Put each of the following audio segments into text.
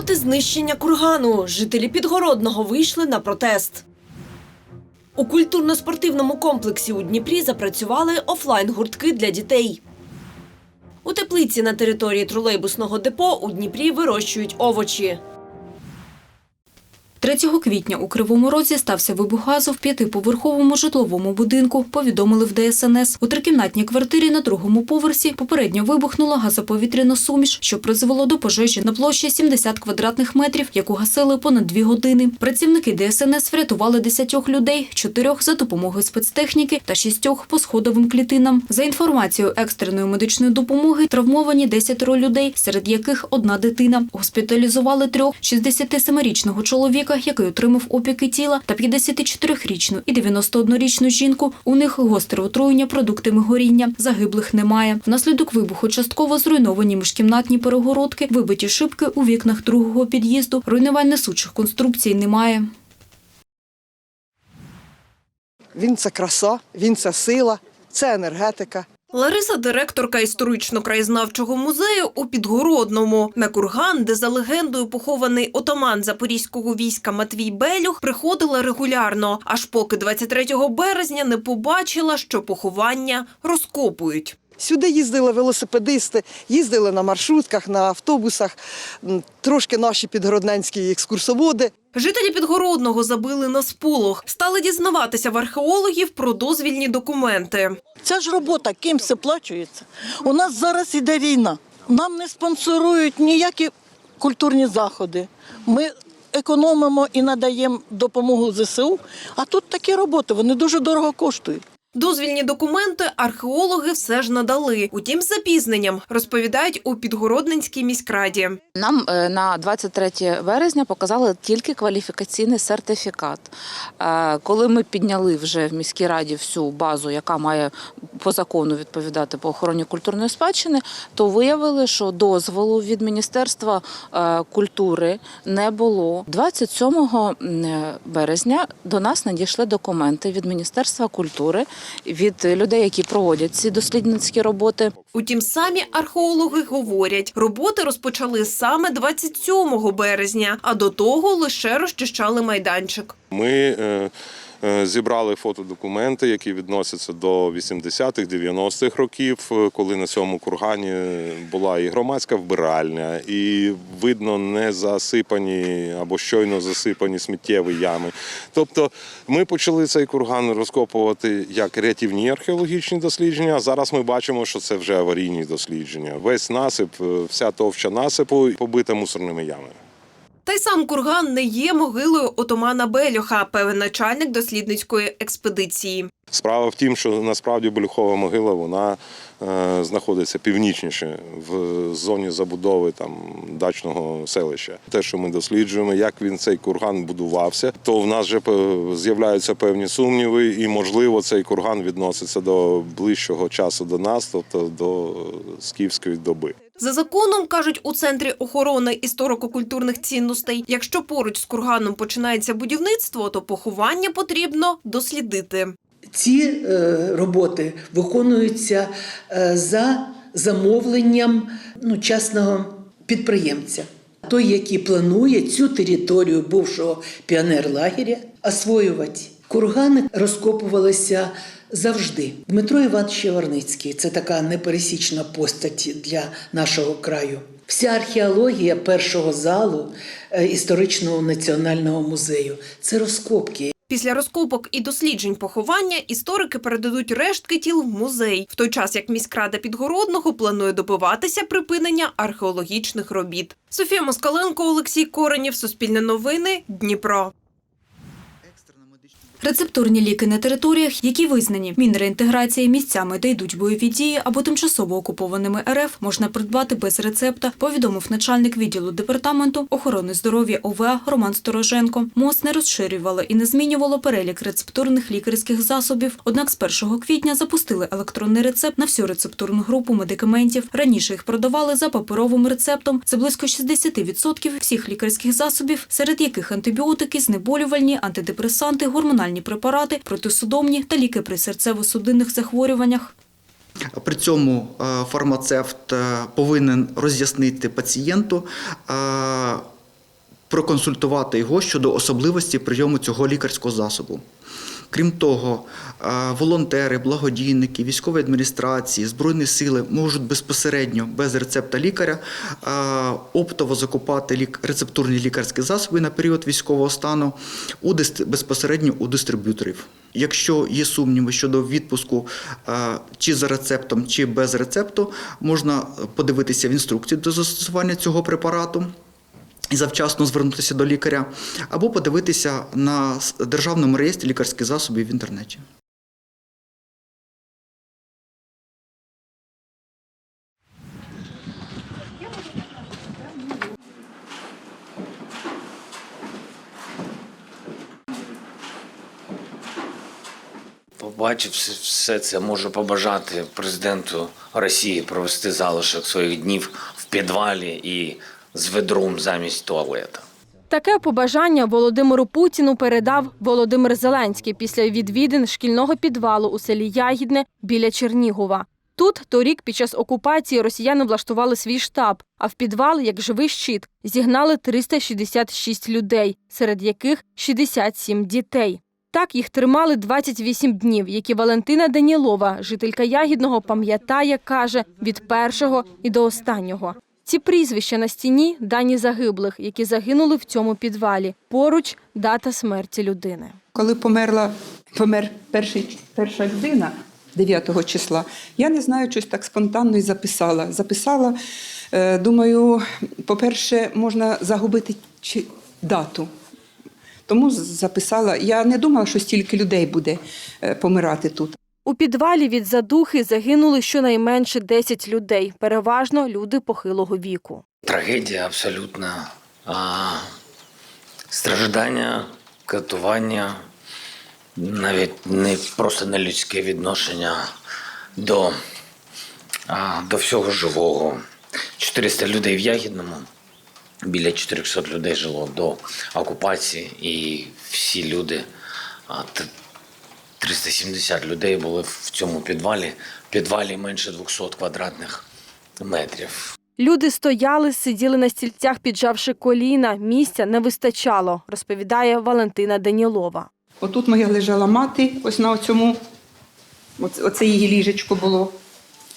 Проти знищення кургану жителі Підгородного вийшли на протест. У культурно-спортивному комплексі у Дніпрі запрацювали офлайн-гуртки для дітей. У теплиці на території тролейбусного депо у Дніпрі вирощують овочі. 3 квітня у Кривому Розі стався вибух газу в п'ятиповерховому житловому будинку, повідомили в ДСНС. У трикімнатній квартирі на другому поверсі попередньо вибухнула газоповітряна суміш, що призвело до пожежі на площі 70 квадратних метрів, яку гасили понад дві години. Працівники ДСНС врятували 10 людей, чотирьох за допомогою спецтехніки та шістьох по сходовим клітинам. За інформацією екстреної медичної допомоги, травмовані 10 людей, серед яких одна дитина. Госпіталізували трьох 67-річного чоловіка, який отримав опіки тіла, та 54-річну і 91-річну жінку. У них гостре отруєння продуктами горіння. Загиблих немає. Внаслідок вибуху частково зруйновані міжкімнатні перегородки, вибиті шибки у вікнах другого під'їзду. Руйнувань несучих конструкцій немає. Він це краса, він це сила, це енергетика. Лариса, директорка історично-краєзнавчого музею у Підгородному. На курган, де за легендою похований отаман запорізького війська Матвій Белюх, приходила регулярно, аж поки 23 березня не побачила, що поховання розкопують. Сюди їздили велосипедисти, їздили на маршрутках, на автобусах, трошки наші підгородненські екскурсоводи. Жителі Підгородного забили на сполох, стали дізнаватися в археологів про дозвільні документи. Це ж робота, ким все плачується. У нас зараз іде війна. Нам не спонсорують ніякі культурні заходи. Ми економимо і надаємо допомогу ЗСУ. А тут такі роботи, вони дуже дорого коштують. Дозвільні документи археологи все ж надали. Утім, з запізненням розповідають у Підгородненській міськраді. Нам е, на 23 березня показали тільки кваліфікаційний сертифікат. Е, Коли ми підняли вже в міській раді всю базу, яка має по закону відповідати по охороні культурної спадщини, то виявили, що дозволу від Міністерства е, культури не було. 27 м, березня до нас надійшли документи від Міністерства культури, від людей, які проводять ці дослідницькі роботи. Утім, самі археологи говорять, роботи розпочали саме 27 березня, а до того лише розчищали майданчик. Ми е, зібрали фотодокументи, які відносяться до 80-х, 90-х років, е, коли на цьому кургані була і громадська вбиральня, і видно не засипані або щойно засипані сміттєві ями. Тобто ми почали цей курган розкопувати як рятівні археологічні дослідження. а Зараз ми бачимо, що це вже аварійні дослідження. Весь насип, е, вся товща насипу побита мусорними ямами. Та й сам курган не є могилою отамана Бельоха, певен начальник дослідницької експедиції. Справа в тім, що насправді Болюхова могила вона е, знаходиться північніше в зоні забудови там дачного селища. Те, що ми досліджуємо, як він цей курган будувався, то в нас вже е, з'являються певні сумніви, і можливо цей курган відноситься до ближчого часу до нас, тобто до скіфської доби. За законом кажуть у центрі охорони історико-культурних цінностей, якщо поруч з курганом починається будівництво, то поховання потрібно дослідити. Ці е, роботи виконуються е, за замовленням ну, частного підприємця. Той, який планує цю територію бувшого піонерлагеря освоювати. Кургани розкопувалися завжди. Дмитро Іванович Яворницький це така непересічна постать для нашого краю. Вся археологія першого залу е, історичного національного музею це розкопки. Після розкопок і досліджень поховання історики передадуть рештки тіл в музей, в той час як міськрада Підгородного планує добиватися припинення археологічних робіт. Софія Москаленко, Олексій Коренєв, Суспільне новини, Дніпро. Рецептурні ліки на територіях, які визнані мінреінтеграції місцями, де йдуть бойові дії або тимчасово окупованими РФ, можна придбати без рецепта, повідомив начальник відділу департаменту охорони здоров'я ОВА Роман Стороженко. МОЗ не розширювало і не змінювало перелік рецептурних лікарських засобів. Однак з 1 квітня запустили електронний рецепт на всю рецептурну групу медикаментів. Раніше їх продавали за паперовим рецептом. Це близько 60% всіх лікарських засобів, серед яких антибіотики, знеболювальні, антидепресанти, гормональні препарати, протисудомні та ліки при серцево-судинних захворюваннях. При цьому е, фармацевт е, повинен роз'яснити пацієнту, е, проконсультувати його щодо особливості прийому цього лікарського засобу. Крім того, волонтери, благодійники, військові адміністрації, збройні сили можуть безпосередньо без рецепта лікаря оптово закупати лік- рецептурні лікарські засоби на період військового стану у безпосередньо у дистриб'юторів. Якщо є сумніви щодо відпуску чи за рецептом, чи без рецепту, можна подивитися в інструкції до застосування цього препарату і завчасно звернутися до лікаря, або подивитися на державному реєстрі лікарських засобів в інтернеті. Побачив все це, можу побажати президенту Росії провести залишок своїх днів в підвалі і з ведром замість туалета. Таке побажання Володимиру Путіну передав Володимир Зеленський після відвідин шкільного підвалу у селі Ягідне біля Чернігова. Тут торік під час окупації росіяни влаштували свій штаб, а в підвал, як живий щит, зігнали 366 людей, серед яких 67 дітей. Так їх тримали 28 днів, які Валентина Данілова, жителька Ягідного, пам'ятає, каже, від першого і до останнього. Ці прізвища на стіні дані загиблих, які загинули в цьому підвалі. Поруч дата смерті людини. Коли померла, помер перший, перша людина 9 числа, я не знаю, щось так спонтанно і записала. Записала, е, думаю, по-перше, можна загубити дату. Тому записала. Я не думала, що стільки людей буде е, помирати тут. У підвалі від задухи загинули щонайменше 10 людей, переважно люди похилого віку. Трагедія абсолютна. А, страждання, катування, навіть не просто не людське відношення до, а, до всього живого. 400 людей в Ягідному, біля 400 людей жило до окупації, і всі люди, 370 людей були в цьому підвалі. В підвалі менше 200 квадратних метрів. Люди стояли, сиділи на стільцях, піджавши коліна. Місця не вистачало, розповідає Валентина Данілова. Отут моя лежала мати, ось на цьому, оце, оце її ліжечко було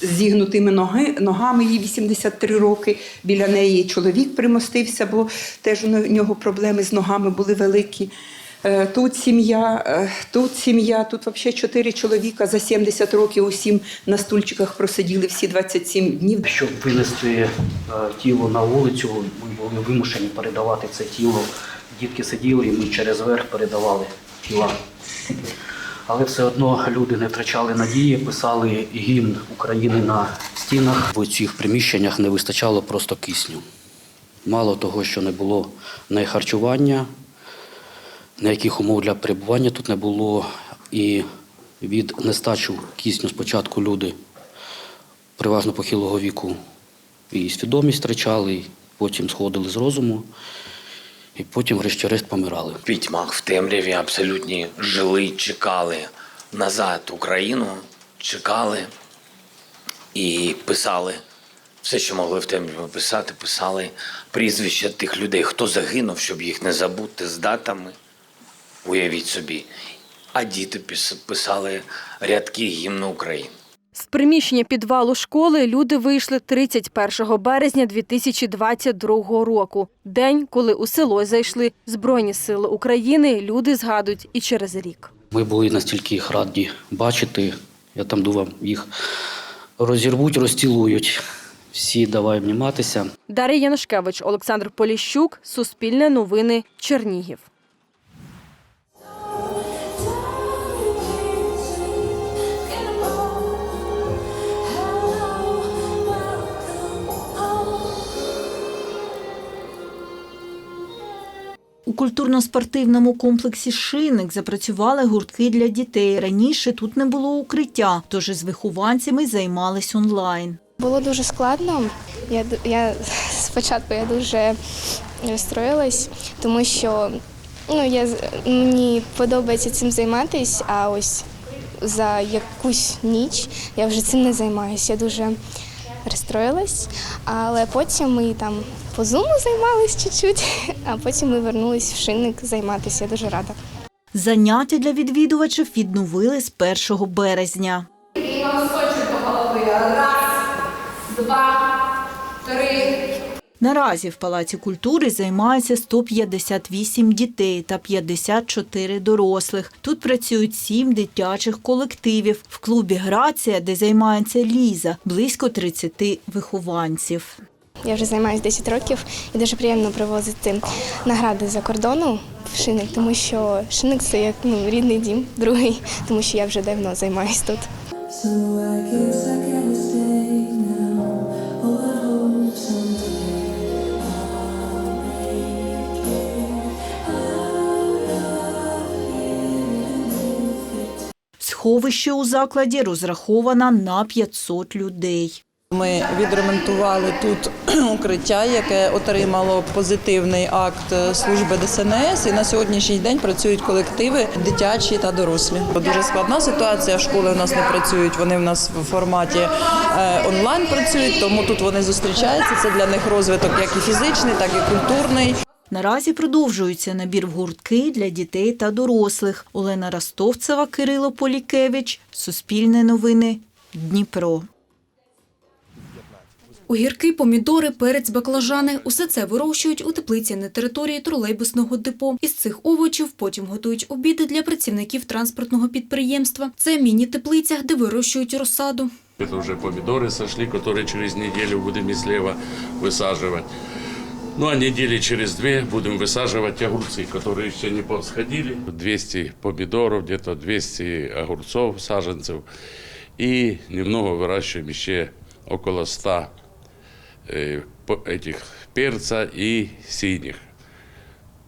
з зігнутими ноги, ногами, їй 83 роки. Біля неї чоловік примостився, бо теж у нього проблеми з ногами були великі. Е, Тут сім'я, е, тут сім'я, тут взагалі чотири чоловіка за 70 років усім на стульчиках просиділи всі 27 днів. Щоб винести е, тіло на вулицю, ми були вимушені передавати це тіло. Дітки сиділи, і ми через верх передавали тіла. Але все одно люди не втрачали надії, писали гімн України на стінах. В цих приміщеннях не вистачало просто кисню. Мало того, що не було не харчування, ніяких умов для перебування тут не було. І від нестачу кисню спочатку люди переважно похилого віку і свідомість втрачали, і потім сходили з розуму, і потім, врешті-решт, помирали. В пітьмах, в темряві абсолютні жили, чекали назад Україну, чекали і писали все, що могли в темряві писати, писали прізвища тих людей, хто загинув, щоб їх не забути з датами. Уявіть собі. А діти пис- писали рядки гімну України. З приміщення підвалу школи люди вийшли 31 березня 2022 року. День, коли у село зайшли Збройні сили України, люди згадують і через рік. Ми були настільки їх раді бачити. Я там думав, їх розірвуть, розцілують. Всі давай обніматися. Дар'я Янушкевич, Олександр Поліщук, Суспільне новини, Чернігів. Культурно-спортивному комплексі Шинник запрацювали гуртки для дітей. Раніше тут не було укриття, тож із вихованцями займались онлайн. Було дуже складно. Я, я спочатку я дуже розстроїлась, тому що ну, я, мені подобається цим займатися, а ось за якусь ніч я вже цим не займаюся. Я дуже розстроїлась, але потім ми там по зуму займались чуть-чуть, а потім ми вернулись в шинник займатися. Я дуже рада. Заняття для відвідувачів відновили з 1 березня. Наразі в Палаці культури займаються 158 дітей та 54 дорослих. Тут працюють сім дитячих колективів. В клубі Грація, де займається Ліза, близько 30 вихованців. Я вже займаюся 10 років і дуже приємно привозити награди за кордону в шинник, тому що шинник це як ну, рідний дім, другий, тому що я вже давно займаюся тут. Сховище у закладі розраховано на 500 людей. Ми відремонтували тут укриття, яке отримало позитивний акт служби ДСНС. І на сьогоднішній день працюють колективи дитячі та дорослі. Дуже складна ситуація. Школи у нас не працюють. Вони в нас в форматі е, онлайн працюють, тому тут вони зустрічаються. Це для них розвиток як і фізичний, так і культурний. Наразі продовжується набір в гуртки для дітей та дорослих. Олена Ростовцева, Кирило Полікевич, Суспільне новини, Дніпро. Огірки, помідори, перець, баклажани – усе це вирощують у теплиці на території тролейбусного депо. Із цих овочів потім готують обіди для працівників транспортного підприємства. Це міні-теплиця, де вирощують розсаду. Это уже помидоры сошли, которые через неделю будем из слева высаживать. Ну а недели через две будем высаживать огурцы, которые еще не повсходили. 200 помидоров, где-то 200 огурцов, саженцев. И немного выращиваем еще около 100 э, по- этих перца и синих.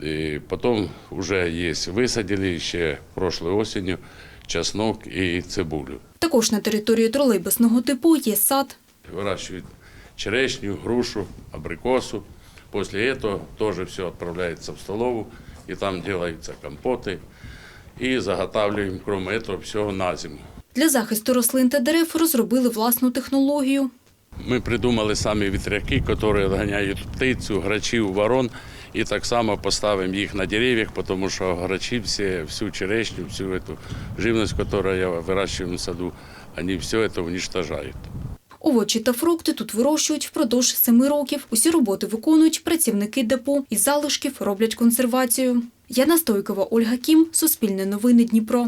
И потом уже есть, высадили еще прошлой осенью чеснок и цибулю. Також на території тролейбусного депо є сад. Выращивают черешню, грушу, абрикосу. После этого тоже все отправляется в столовую, и там делаются компоты. И заготавливаем, кроме этого, все на зиму. Для захисту рослин та дерев розробили власну технологію. Ми придумали самі вітряки, які відганяють птицю, грачів, ворон. І так само поставимо їх на деревьях, тому що грачі всі, всю черешню, всю эту живность, яку я вирощую в саду, вони все це уничтожають. Овочі та фрукти тут вирощують впродовж семи років. Усі роботи виконують працівники депо. Із залишків роблять консервацію. Яна Стойкова, Ольга Кім, Суспільне новини Дніпро.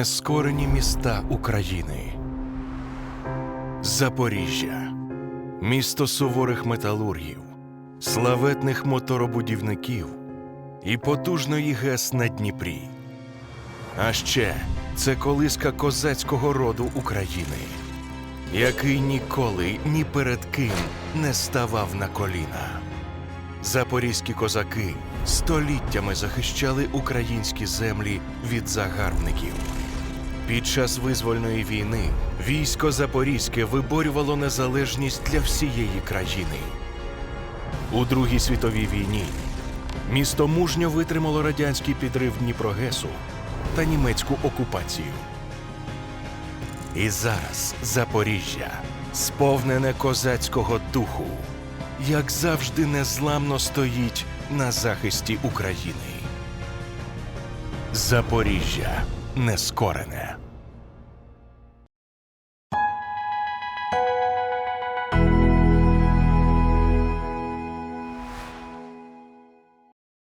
Нескорені міста України. Запоріжжя. Місто суворих металургів, славетних моторобудівників і потужної ГЕС на Дніпрі. А ще це колиска козацького роду України, який ніколи ні перед ким не ставав на коліна. Запорізькі козаки століттями захищали українські землі від загарбників. Під час визвольної війни військо Запорізьке виборювало незалежність для всієї країни. У Другій світовій війні місто мужньо витримало радянський підрив Дніпрогесу та німецьку окупацію. І зараз Запоріжжя сповнене козацького духу, як завжди незламно стоїть на захисті України. Запоріжжя нескорене.